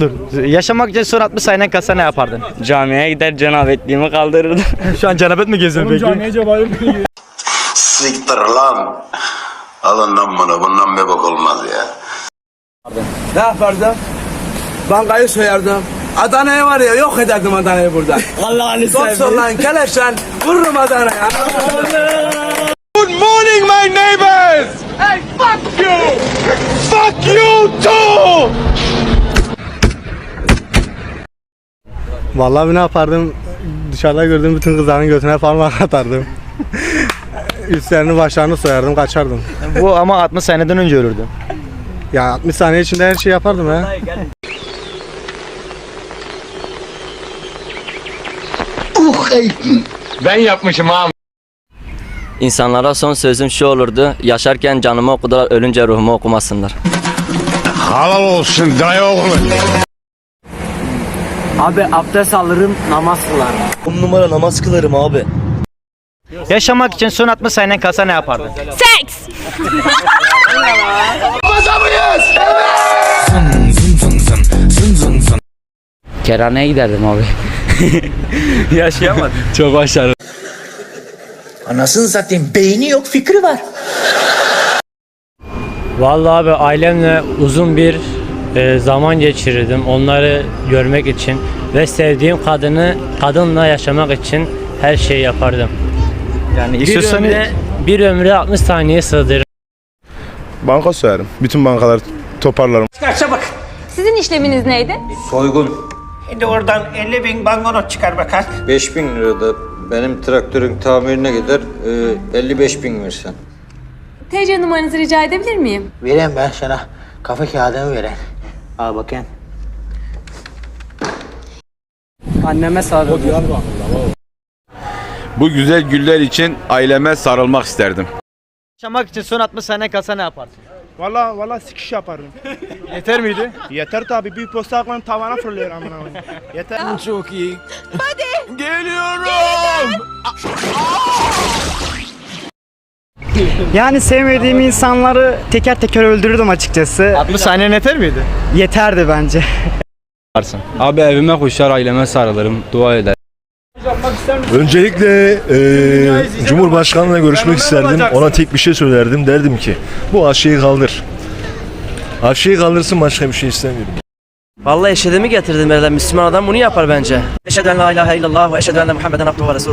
Dur. Yaşamak için son 60 saniyen kalsa ne yapardın? Camiye gider cenabetliğimi kaldırırdım. Şu an cenabet mi geziyorsun peki? Siktir lan. Alın lan bunu. Bundan bir bok olmaz ya. Ne yapardım? Bankayı soyardım. Adana'yı var ya yok ederdim Adana'yı burada. Allah'ını Doktor lan keleş lan vururum Adana'ya. Good morning, my neighbors! Hey, fuck you! Vallahi ne yapardım? Dışarıda gördüğüm bütün kızların götüne parmak atardım. Üstlerini başlarını soyardım, kaçardım. Bu ama 60 seneden önce ölürdü. Ya 60 saniye içinde her şeyi yapardım ya. Ben yapmışım abi. İnsanlara son sözüm şu olurdu. Yaşarken canımı okudular, ölünce ruhumu okumasınlar. Halal olsun dayı oğlu. Abi abdest alırım, namaz kılarım. numara namaz kılarım abi. Yaşamak için son 60 saniyen kalsa ne yapardın? Seks. Kerhaneye giderdim abi. Yaşayamadım. Çok başarılı. Anasını satayım beyni yok fikri var. Vallahi abi ailemle uzun bir e, zaman geçirirdim onları görmek için ve sevdiğim kadını kadınla yaşamak için her şeyi yapardım. Yani Bir istiyorsan ömre, bir ömre 60 saniye sığdırırım. Banka soyarım. Bütün bankaları toparlarım. Sizin işleminiz neydi? Şimdi oradan 50 bin banknot çıkar bakar. 5000 lirada benim traktörün tamirine gider e, 55 bin versen. TC numaranızı rica edebilir miyim? Vereyim ben sana kafa kağıdımı vereyim. Al bakayım. Anneme sarıldım. Bu güzel güller için aileme sarılmak isterdim. yaşamak için son 60 saniyen kalsa ne yaparsın? Valla valla sikiş yaparım. Yeter miydi? Yeter tabi bir posta aklını tavana fırlıyor amına koyayım. Yeter. Çok iyi. Yani sevmediğim insanları teker teker öldürürdüm açıkçası. 60 saniyen yeter miydi? Yeterdi bence. Abi evime koşar, aileme sarılırım, dua eder. Öncelikle eee Cumhurbaşkanıyla görüşmek isterdim. Ona tek bir şey söylerdim. Derdim ki bu aşıyı kaldır. Aşıyı kaldırsın başka bir şey istemiyorum. Vallahi eşedemi getirdim herhalde Müslüman adam bunu yapar bence. Eşheden la ilahe illallah ve eşheden enne Muhammeden abduhu ve resulü.